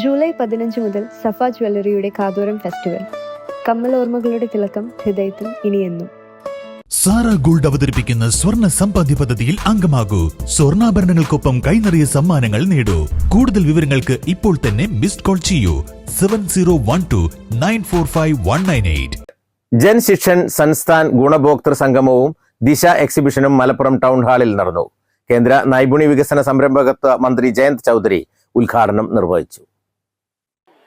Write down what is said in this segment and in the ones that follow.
July പതിനഞ്ച് മുതൽ സഫ ജ്വല്ലറിയുടെ കാതോരം ഫെസ്റ്റിവൽ. കമ്മൽ ഓർമ്മകളുടെ തിളക്കം ഹൃദയത്തിൽ ഇനിയെന്നും. സാറ ഗോൾഡ് അവതരിപ്പിക്കുന്ന സ്വർണ സമ്പാദ്യ പദ്ധതിയിൽ അംഗമാകൂ. സ്വർണാഭരണങ്ങൾക്കൊപ്പം കൈനിറിയ സമ്മാനങ്ങൾ നേടൂ. കൂടുതൽ വിവരങ്ങൾക്ക് ഇപ്പോൾ തന്നെ മിസ്ഡ് കോൾ ചെയ്യൂ. Seven zero one two nine four five one nine eight. Jan Shikshan Sansthan ഗുണഭോക്തൃ സംഗമവും ദിശ എക്സിബിഷനും മലപ്പുറം ടൗൺ ഹാളിൽ നടന്നു. കേന്ദ്ര നൈപുണ്യ വികസന സംരംഭകത്വ മന്ത്രി ജയന്ത് ചൗധരി ഉദ്ഘാടനം നിർവഹിച്ചു.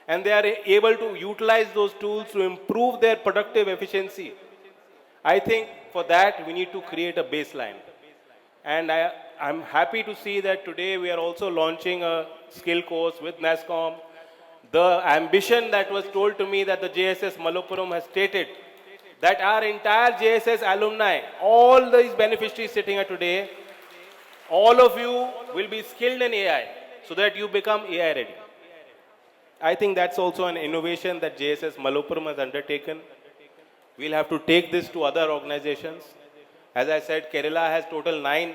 And they are able to utilize those tools to improve their productive efficiency. I think for that we need to create a baseline. And I, I'm happy to see that today we are also launching a skill course with NASCOM. The ambition that was told to me that the JSS Malappuram has stated that our entire JSS alumni, all these beneficiaries sitting here today, all of you will be skilled in AI so that you become AI ready. I think that's also an innovation that JSS Malopuram has undertaken. We'll have to take this to other organizations. As I said, Kerala has total nine,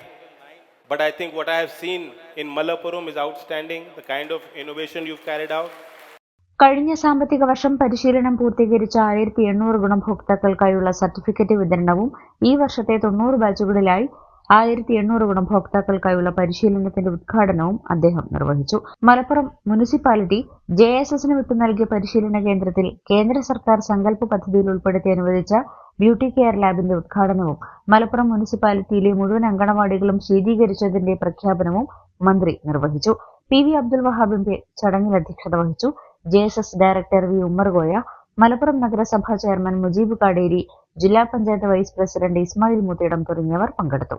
but I think what I have seen in Malappuram is outstanding, the kind of innovation you've carried out. കഴിഞ്ഞ സാമ്പത്തിക വർഷം പരിശീലനം പൂർത്തീകരിച്ച ആയിരത്തി എണ്ണൂറ് ഗുണഭോക്താക്കൾക്കായുള്ള certificate വിതരണവും ഈ വർഷത്തെ തൊണ്ണൂറ് ബാച്ചുകളിലായി ആയിരത്തി എണ്ണൂറ് ഗുണഭോക്താക്കൾക്കായുള്ള പരിശീലനത്തിന്റെ ഉദ്ഘാടനവും അദ്ദേഹം നിർവഹിച്ചു. മലപ്പുറം മുനിസിപ്പാലിറ്റി ജെ എസ് എസിന് വിട്ടു നൽകിയ പരിശീലന കേന്ദ്രത്തിൽ കേന്ദ്ര സർക്കാർ സങ്കല്പ പദ്ധതിയിൽ ഉൾപ്പെടുത്തി അനുവദിച്ച ബ്യൂട്ടി കെയർ ലാബിന്റെ ഉദ്ഘാടനവും മലപ്പുറം മുനിസിപ്പാലിറ്റിയിലെ മുഴുവൻ അങ്കണവാടികളും ശീതീകരിച്ചതിന്റെ പ്രഖ്യാപനവും മന്ത്രി നിർവഹിച്ചു. P V Abdul Wahab M P ചടങ്ങിൽ അധ്യക്ഷത വഹിച്ചു J S S director V Ummerkoya Malappuram നഗരസഭാ ചെയർമാൻ മുജീബ് കാടേരി ജില്ലാ പഞ്ചായത്ത് വൈസ് പ്രസിഡന്റ് ഇസ്മായിൽ മുത്തേടം തുടങ്ങിയവർ പങ്കെടുത്തു.